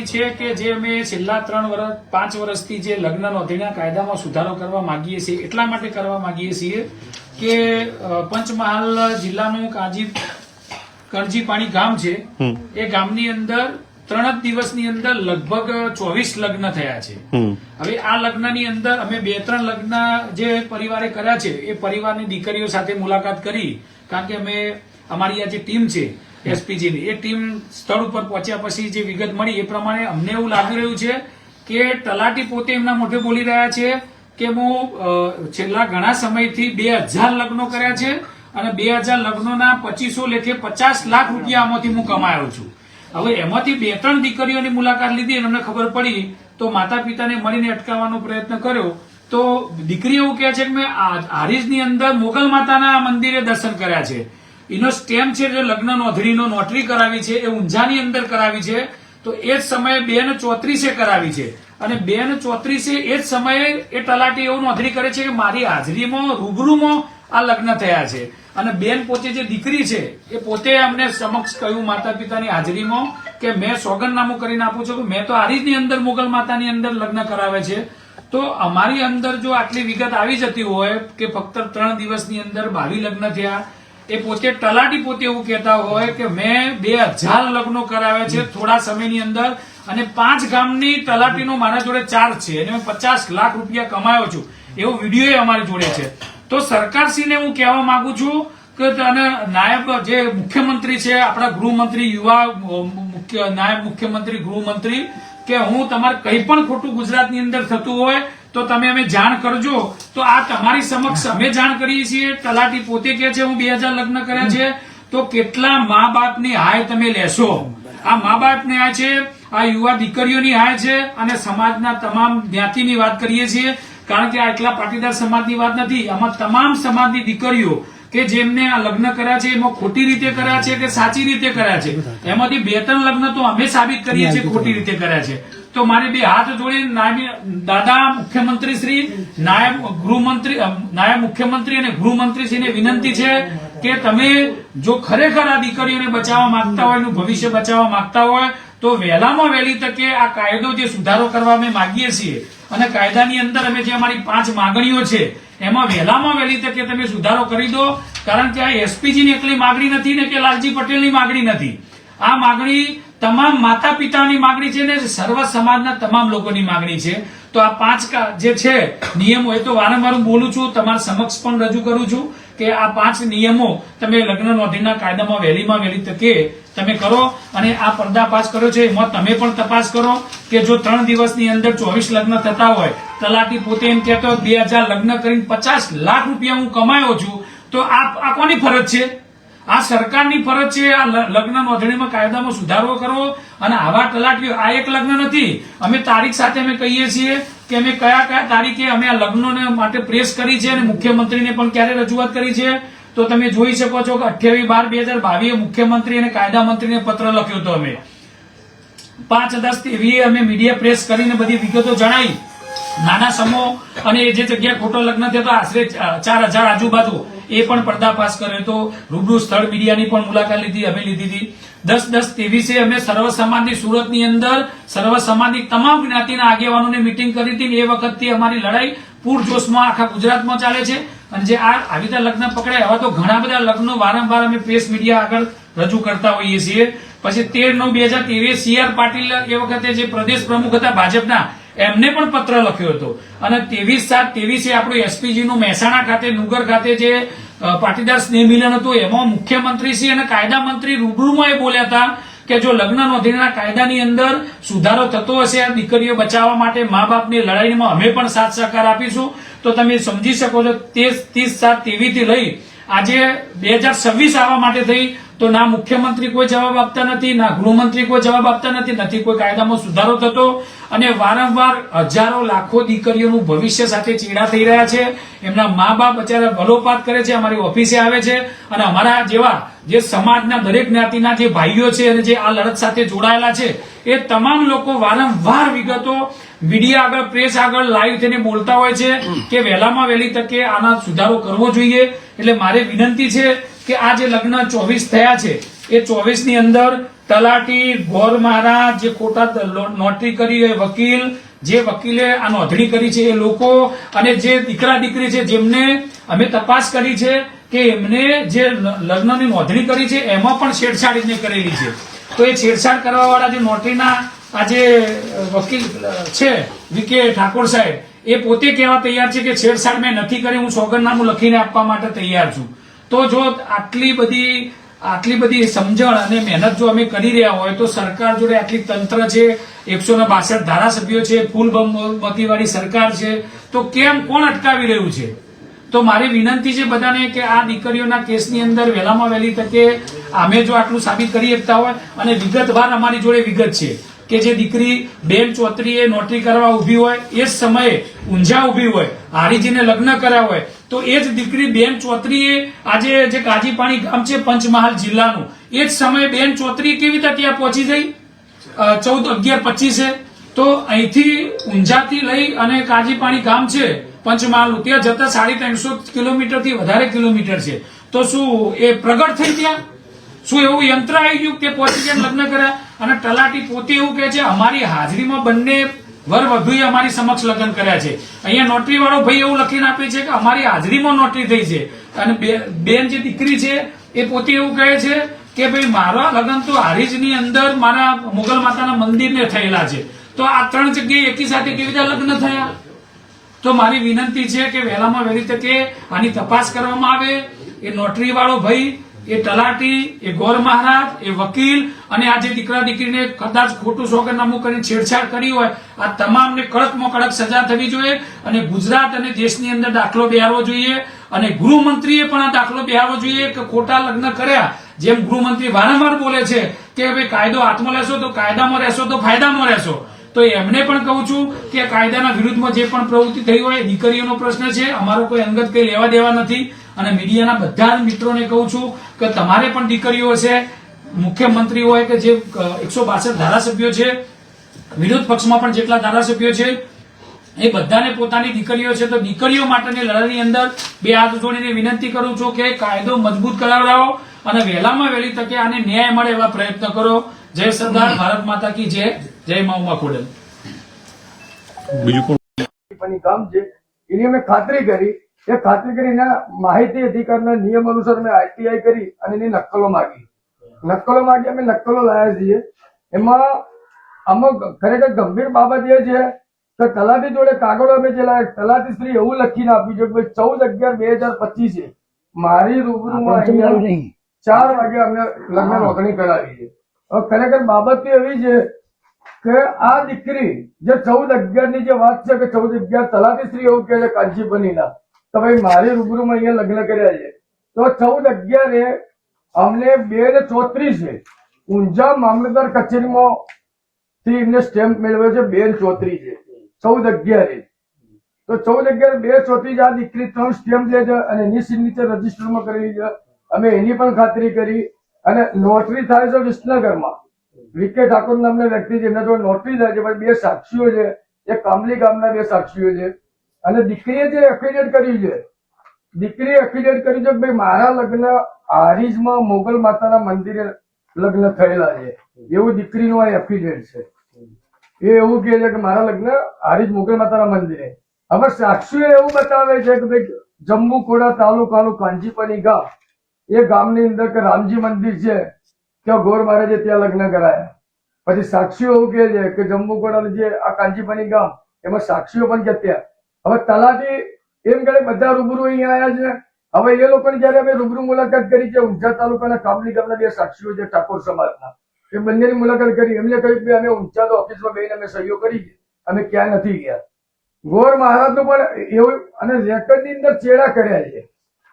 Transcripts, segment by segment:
અમારી છે કે જે અમે છેલ્લા ત્રણ વર્ષ પાંચ વર્ષથી જે લગ્ન નોંધણીના કાયદામાં સુધારો કરવા માંગીએ છીએ એટલા માટે કરવા માંગીએ છીએ કે પંચમહાલ જિલ્લાનું કાજી કરજીપાણી ગામ છે. એ ગામની અંદર ત્રણ જ દિવસની અંદર લગભગ ચોવીસ લગ્ન થયા છે. હવે આ લગ્નની અંદર અમે બે ત્રણ લગ્ન જે પરિવારે કર્યા છે એ પરિવારની દીકરીઓ સાથે મુલાકાત કરી કારણ કે અમે અમારી આ જે ટીમ છે એસપીજી ની. એ ટીમ સ્થળ ઉપર પહોંચ્યા પછી જે વિગત મળી એ પ્રમાણે અમને એવું લાગી રહ્યું છે કે તલાટી પોતે એમના મોઢે બોલી રહ્યા છે કે હું છેલ્લા ઘણા સમયથી બે હજાર લગ્નો કર્યા છે અને બે હજાર લગ્નોના પચીસો લેખે પચાસ લાખ રૂપિયા આમાંથી હું કમાયો છું. હવે એમાંથી બે ત્રણ દીકરીઓની મુલાકાત લીધી અને અમને ખબર પડી તો માતા પિતાને મળીને અટકાવવાનો પ્રયત્ન કર્યો. તો દીકરી એવું કહે છે કે મેં હારીજની અંદર મોગલ માતાના મંદિરે દર્શન કર્યા છે. એનો સ્ટેમ્પ છે જે લગ્ન નોંધણીનો નોટરી કરાવી છે, એ ઊંઝાની અંદર કરાવી છે, તો એ જ સમયે બેન ચોત્રીસે કરાવી છે. અને બેન ચોત્રીસે એ જ સમયે એ તલાટી એવું નોંધણી કરે છે કે મારી હાજરીમાં, રૂબરૂમાં આ લગ્ન થયા છે. અને બેન પોતે જે દીકરી છે, એ પોતે અમને સમક્ષ કહ્યું માતા પિતાની હાજરીમાં કે મેં સોગંદનામું કરીને આપું છું કે મેં તો હારીજની અંદર મુગલ માતાની અંદર લગ્ન કરાવે છે. તો અમારી અંદર જો આટલી વિગત આવી જતી હોય કે ફક્ત ત્રણ દિવસની અંદર બાવી લગ્ન થયા એ પોતે તલાટી પોતે એવું કહેતા હોય કે મેં બે હજાર લગ્નો કરાવ્યા છે થોડા સમયની અંદર અને પાંચ ગામની તલાટીનો મારા જોડે ચાર્જ છે અને મેં પચાસ લાખ રૂપિયા કમાયો છું. એવો વીડિયો અમારી જોડે છે. તો સરકારશ્રીને હું કહેવા માંગુ છું કે નાયબ જે મુખ્યમંત્રી છે, આપણા ગૃહમંત્રી, યુવા મુખ્ય, નાયબ મુખ્યમંત્રી, ગૃહમંત્રી, કે હું તમારે કંઈ પણ ખોટું ગુજરાતની અંદર થતું હોય તો તમે અમે જાણ કરજો. તો આ તમારી સમક્ષ અમે જાણ કરીએ છીએ. તલાટી પોતે કે છે હું બે હજાર લગ્ન કર્યા છે. તો કેટલા મા બાપની હાય તમે લેશો? આ મા બાપની હાય છે આ યુવા દીકરીઓની હાય છે અને સમાજના તમામ જ્ઞાતિની વાત કરીએ છીએ. કારણ કે આ એટલા પાટીદાર સમાજની વાત નથી. આમાં તમામ સમાજની દીકરીઓ કે જેમને આ લગ્ન કર્યા છે એમાં ખોટી રીતે કર્યા છે કે સાચી રીતે કર્યા છે. એમાંથી બે ત્રણ લગ્ન તો અમે સાબિત કરીએ છીએ ખોટી રીતે કર્યા છે. તો મારે બે હાથ જોડી દાદા મુખ્યમંત્રી શ્રી નાયબ ગૃહમંત્રી નાયબ મુખ્યમંત્રી અને ગૃહમંત્રી શ્રીને વિનંતી છે કે તમે જો ખરેખર આ દીકરીઓને બચાવવા માંગતા હોય, એનું ભવિષ્ય બચાવવા માંગતા હોય, તો વહેલામાં વહેલી તકે આ કાયદો જે સુધારો કરવા અમે માંગીએ છીએ અને કાયદાની અંદર અમે જે અમારી પાંચ માંગણીઓ છે, એમાં વહેલામાં વહેલી તકે તમે સુધારો કરી દો, કારણ કે આ એસપીજીની એકલી માગણી નથી ને કે લાલજી પટેલની માગણી નથી. આ માગણી તમામ માતા પિતાની માંગણી છે ને સર્વ સમાજના તમામ લોકોની માંગણી છે. તો આ પાંચ જે છે, નિયમો, એ તો વારંવાર બોલું છું, તમારા સમક્ષ પણ રજૂ કરું છું કે આ પાંચ નિયમો તમે લગ્ન નોંધણીના કાયદામાં વહેલીમાં વહેલી તકે તમે કરો અને આ પર્દાફાશ કર્યો છે. એમાં તમે પણ તપાસ કરો કે જો ત્રણ દિવસની અંદર ચોવીસ લગ્ન થતા હોય, તલાટી પોતે એમ કહેતો, બે હજાર લગ્ન કરીને પચાસ લાખ રૂપિયા હું કમાયો છું, તો આ કોની ફરજ છે? આ સરકારની ફરજ છે આ લગ્ન નોંધણીમાં કાયદામાં સુધારો કરવો અને આવા તલાટીઓ, આ એક લગ્ન નથી. અમે તારીખ સાથે અમે કહીએ છીએ કે અમે કયા કયા તારીખે અમે આ લગ્નોને માટે પ્રેસ કરી છે અને મુખ્યમંત્રીને પણ ક્યારે રજૂઆત કરી છે? તો તમે જોઈ શકો છો કે અઠ્યાવીસ બાર બે હજાર બાવીસ મુખ્યમંત્રી અને કાયદા મંત્રીને પત્ર લખ્યો હતો અમે. પાંચ દસ એવી અમે મીડિયા પ્રેસ કરીને બધી વિગતો જણાવી નાના સમૂહ અને જે જગ્યાએ ખોટો લગ્ન થયો આશરે ચાર હજાર આજુબાજુ. એ પણ પર્દાફાશ કર્યો હતો. રૂબરૂ સ્થળ મીડિયાની પણ મુલાકાત લીધી, અમે લીધી હતી. દસ દસ ત્રેવીસે અમે સર્વ સુરતની અંદર સર્વ સમાજની તમામ જ્ઞાતિના આગેવાનોને મિટિંગ કરી હતી એ વખતથી અમારી લડાઈ પૂરજોશમાં આખા ગુજરાતમાં ચાલે છે. અને જે આ આવી રીતે લગ્ન પકડાય હવે તો ઘણા બધા લગ્નો વારંવાર અમે પ્રેસ મીડિયા આગળ રજૂ કરતા હોઈએ છીએ. પછી તેર નવ બે હજાર તેવીસ સી આર પાટીલ એ વખતે જે પ્રદેશ પ્રમુખ હતા ભાજપના એમને પણ પત્ર લખ્યો હતો. અને ત્રેવીસ સાત ત્રેવીસે આપણું એસપીજી નું મહેસાણા ખાતે, નુગર ખાતે જે પાટીદાર સ્નેહ મિલન હતું, એમાં મુખ્યમંત્રી શ્રી અને કાયદા મંત્રી રૂબરૂમાં એ બોલ્યા હતા કે જો લગ્ન નોંધણીના કાયદાની અંદર સુધારો થતો હશે, આ દીકરીઓ બચાવવા માટે મા બાપની લડાઈમાં અમે પણ સાથ સહકાર આપીશું, તો તમે સમજી શકો છો, તે ત્રીસ સાત તેવીથી લઈ આજે બે હજાર છવ્વીસ આવવા માટે થઈ તો ના મુખ્યમંત્રી કોઈ જવાબ આપતા નથી, ના ગૃહમંત્રી કોઈ જવાબ આપતા નથી નથી કોઈ કાયદામાં સુધારો થતો અને વારંવાર હજારો લાખો દીકરીઓનું ભવિષ્ય સાથે ચીડા થઈ રહ્યા છે. એમના મા બાપ અત્યારે વલોપાત કરે છે, અમારી ઓફિસે આવે છે અને અમારા જેવા જે સમાજના દરેક જ્ઞાતિના જે ભાઈઓ છે અને જે આ લડત સાથે જોડાયેલા છે, એ તમામ લોકો વારંવાર વિગતો મીડિયા આગળ, પ્રેસ આગળ, લાઈવ થઈને બોલતા હોય છે કે વહેલામાં વહેલી તકે આના સુધારો કરવો જોઈએ. એટલે મારે વિનંતી છે કે આ જે લગ્ન ચોવીસ થયા છે, એ ચોવીસની અંદર તલાટી, ગોર મહારાજ, જે ખોટા નોટરી કરી એ વકીલ, જે વકીલે આ નોંધણી કરી છે એ લોકો, અને જે દીકરા દીકરી છે જેમને અમે તપાસ કરી છે કે એમને જે લગ્નની નોંધણી કરી છે, એમાં પણ છેડછાડ એને કરેલી છે. તો એ છેડછાડ કરવા વાળા જે નોટરીના આ જે વકીલ છે વીકે ઠાકોર સાહેબ, એ પોતે કહેવા તૈયાર છે કે છેડછાડ મેં નથી કરી, હું સોગંદનામું લખીને આપવા માટે તૈયાર છું. તો જો આટલી બધી આટલી બધી સમજણ અને મહેનત જો અમે કરી રહ્યા હોય, તો સરકાર જોડે આટલી તંત્ર છે, એકસો ને બાસઠ ધારાસભ્યો છે, ફૂલ બહુમતીવાળી સરકાર છે, તો કેમ કોણ અટકાવી રહ્યું છે? તો મારી વિનંતી છે બધાને કે આ દીકરીઓના કેસની અંદર વહેલામાં વહેલી તકે અમે જો આટલું સાબિત કરી શકતા હોય, અને વિગતવાર અમારી જોડે વિગત છે. કે જે દીકરી બેન ચોતરીએ નોટરી કરવા ઊભી હોય, એ જ સમયે ઊંઝા ઊભી હોય, હારીજીને લગ્ન કર્યા હોય, તો એ જ દીકરી બેન ચોત્રીએ આજે જે કાજીપાણી ગામ છે પંચમહાલ જિલ્લાનું, એ જ સમયે બેન ચોતરી કેવી રીતે ત્યાં પહોંચી જઈ ચૌદ અગિયાર પચીસે. તો અહીંથી ઊંઝાથી લઈ અને કાજીપાણી ગામ છે પંચમહાલ ત્યાં જતા સાડી ત્રણસો કિલોમીટરથી વધારે કિલોમીટર છે. તો શું એ પ્રગટ થઈ ત્યાં? શું એવું યંત્ર આવી ગયું કે પોતે કેમ લગ્ન કર્યા? અને તલાટી પોતે એવું કહે છે, અમારી હાજરીમાં બંને વર વધુએ અમારી સમક્ષ લગ્ન કર્યા છે. અહીંયા નોટરી વાળો ભાઈ એવું લખીને આપે છે કે, અમારી હાજરીમાં નોટરી થઈ છે. અને બેન જે દીકરી છે, એ પોતે એવું કહે છે કે, ભાઈ, મારા લગ્ન તો હારીજની અંદર મારા મુગલ માતાના મંદિરને થયેલા છે. તો આ ત્રણ જગ્યાએ એકી સાથે કેવી રીતે લગ્ન થયા? તો મારી વિનંતી છે કે વહેલામાં વહેલી તકે આની તપાસ કરવામાં આવે. એ નોટરી વાળો ભાઈ એ તલાટી, એ ગોર મહારાજ, એ વકીલ અને આ જે દીકરા દીકરીને કદાચ ખોટું સોગંદનામું કરીને છેડછાડ કરી હોય, આ તમામને કડકમાં કડક સજા થવી જોઈએ અને ગુજરાત અને દેશની અંદર દાખલો બેહારવો જોઈએ અને ગૃહમંત્રીએ પણ આ દાખલો બેહારવો જોઈએ કે ખોટા લગ્ન કર્યા. જેમ ગૃહમંત્રી વારંવાર બોલે છે કે ભાઈ કાયદો હાથમાં લેશો તો કાયદામાં રહેશો તો ફાયદામાં રહેશો. તો એમને પણ કહું છું કે કાયદાના વિરુદ્ધમાં જે પણ પ્રવૃત્તિ થઈ હોય દીકરીઓનો પ્રશ્ન છે. અમારો કોઈ અંગત કંઈ લેવા દેવા નથી. અને મીડિયાના બધા જ મિત્રોને કહું છું કે તમારે પણ દીકરીઓ છે મુખ્યમંત્રી હોય કે જે એકસો બાસઠ ધારાસભ્યો છે વિરોધ પક્ષમાં પણ જેટલા ધારાસભ્યો છે એ બધાને પોતાની દીકરીઓ છે તો દીકરીઓ માટેની લડાઈની અંદર બે હાથ જોડીને વિનંતી કરું છું કે કાયદો મજબૂત કરાવડાવો અને વહેલામાં વહેલી તકે આને ન્યાય મળે એવા પ્રયત્ન કરો. જય સરદાર ભારત માતા કી જય. જય મા ઉમા ખોડલ બીજું કોણ પણ કામ છે. એની અમે ખાતરી કરી. એ ખાતરી કરીને માહિતી અધિકારના નિયમ અનુસાર અમે આઈટીઆઈ કરી અને એની નકલો માગી. નકલો માગી અમે નકલો લાયા છીએ. એમાં અમુક ખરેખર ગંભીર બાબત એ છે કે તલાટી જોડે કાગળો અમે જે લાયા તલાટી શ્રી એવું લખીને આપ્યું છે કે ચૌદ અગિયાર બે હજાર પચીસે મારી રૂબરૂમાં ચાર વાગે અમને લગ્ન નોંધણી કરાવી છે. હવે ખરેખર બાબત તો એવી છે કે આ દીકરી જે ચૌદ અગિયારની જે વાત છે કે ચૌદ અગિયાર તલાટી શ્રી એવું છે કાંચીપનીના તો ભાઈ મારી રૂબરૂમાં અહીંયા લગ્ન કર્યા છે. તો ચૌદ અગિયારે અમને બે ને ચોત્રીસે ઊંઝા મામલતદાર કચેરીમાં થી એમને સ્ટેમ્પ મેળવ્યો છે, બે ને ચોત્રીસે ચૌદ અગિયારે તો ચૌદ અગિયાર, બે, ચોત્રીસ આ દીકરી ત્રણ સ્ટેમ્પ લે છે અને એની સિગ્નેચર રજીસ્ટરમાં કરેલી છે. અમે એની પણ ખાતરી કરી અને નોટરી થાય છે વિસનગરમાં. વિકે ઠાકોર નામના વ્યક્તિ છે, એમના જોડે નોટરી થાય છે બે સાક્ષીઓ છે, એક કામલી ગામના બે સાક્ષીઓ છે. અને દીકરીએ જે એફિડેટ કર્યું છે, દીકરીએ એફિડેટ કર્યું છે કે ભાઈ મારા લગ્ન હારીજમાં મોગલ માતાના મંદિરે લગ્ન થયેલા છે. એવું દીકરીનું આ એફિડેટ છે. એ એવું કહે છે કે મારા લગ્ન હારીજ મોગલ માતાના મંદિરે. હવે સાક્ષીઓ એવું બતાવે છે કે ભાઈ જંબુખોડા તાલુકાનું કાંજીપની ગામ. એ ગામની અંદર કે રામજી મંદિર છે ત્યાં ગોર મહારાજે ત્યાં લગ્ન કરાયા. પછી સાક્ષીઓ એવું કહે છે કે જમ્મુ જે આ કાંજીપાની ગામ, એમાં સાક્ષીઓ પણ કે હવે તલાટી એમ કરે બધા રૂબરૂ અહીંયા આવ્યા છે. હવે એ લોકો જયારે અમે રૂબરૂ મુલાકાત કરી છે ઊંઝા તાલુકાના કામલી ગામના બે સાક્ષીઓ છે ઠાકોર સમાજના. એ બંનેની મુલાકાત કરી. એમને કહ્યું કે અમે ઊંઝા તો ઓફિસમાં બેહીને અમે સહીઓ કરી અમે ક્યાં નથી ગયા. ગોર મહારાજનું પણ એવું, અને રેકર્ડની અંદર ચેડા કર્યા છે.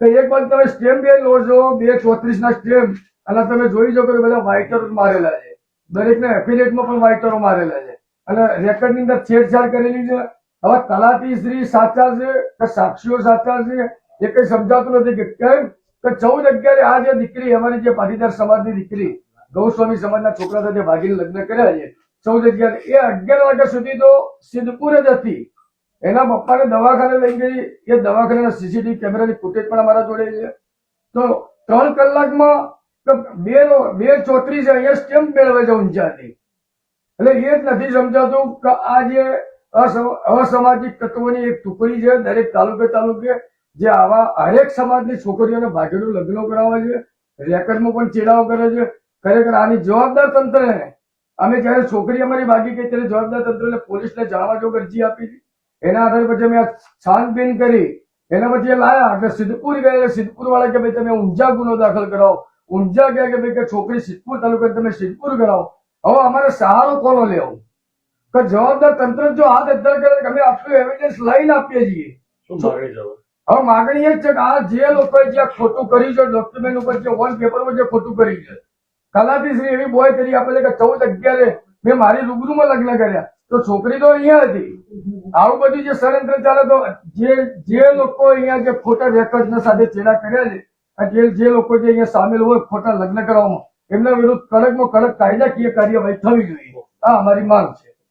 તો એક વાર તમે સ્ટેમ્પ બે લો બે ચોત્રીસ ના સ્ટેમ્પ અને તમે જોઈ શકો કે બધા વાઇટરો મારેલા છે. દરેકના એફિલેટમાં પણ વાઇટરો મારેલા છે. અને રેકર્ડની અંદર છેડછાડ કરેલી છે. હવે તલાટી શ્રી સાચા છે કે સાક્ષીઓ સાચા છે, એ કઈ સમજાતું નથી કે કેમ? કે ચૌદ અગિયારે આ જે દીકરી, અમારી જે પાટીદાર સમાજની દીકરી, ગૌસ્વામી સમાજના છોકરા સાથે ભાગીને લગ્ન કર્યા છે. ચૌદ અગિયાર, એ અગિયાર વાગ્યા સુધી તો સિદ્ધપુર જ હતી. એના પપ્પાને દવાખાને લઈ ગઈ. એ દવાખાનાના સીસીટીવી કેમેરાની ફૂટેજ પણ અમારા જોડે છે. તો ત્રણ કલાકમાં બે બે ચોત્રીસ અહીંયા સ્ટેમ્પ મેળવે છે ઊંચાથી. એટલે એ જ નથી સમજાતું કે આ જે અસમ- અસામાજિક તત્વોની એક ટુકડી છે, દરેક તાલુકે તાલુકે, જે આવા હરેક સમાજની છોકરીઓને ભાગેલું લગ્ન કરાવે છે, રેકર્ડમાં પણ ચેડાઓ કરે છે. ખરેખર આની જવાબદાર તંત્રને, અમે જયારે છોકરી અમારી ભાગી ગઈ ત્યારે જવાબદાર તંત્રને પોલીસને જાણવા જો અરજી આપી હતી. એના આધારે પછી અમે છાનબીન કરી એના પછી એ લાયા એટલે સિદ્ધપુર ગયા એટલે સિદ્ધપુર વાળા કે ભાઈ તમે ઊંઝા ગુનો દાખલ કરાવો. ઊંઝા ગયા કે ભાઈ કે છોકરી સિદ્ધપુર તાલુકા તમે સિદ્ધપુર કરાવો. હવે અમારે સહારો કોનો લેવો? કે જવાબદાર તંત્ર જો હાથ અદ્ધર કરે અમે આટલું એવિડન્સ લઈને આપીએ છીએ. હવે? માગણી એ જ છે કે આ જે લોકોએ જે ખોટું કર્યું છે ડોક્યુમેન્ટ ઉપર જે વોલ પેપર ઉપર જે ખોટું કર્યું છે. કલાથી શ્રી એવી બોય કરી આપે છે કે ચૌદ અગિયારે મેં મારી રૂબરૂમાં લગ્ન કર્યા. તો છોકરી તો અહીંયા હતી. આવું બધું જે ષડયંત્ર ચાલે તો જે જે લોકો અહીંયા જે ખોટા રેકોર્ડ સાથે ચેડા કર્યા છે જે જે લોકો જે અહીંયા સામેલ હોય ખોટા લગ્ન કરવામાં, એમના વિરુદ્ધ કડકમાં કડક કાયદાકીય કાર્યવાહી થવી જોઈએ. આ અમારી માંગ છે.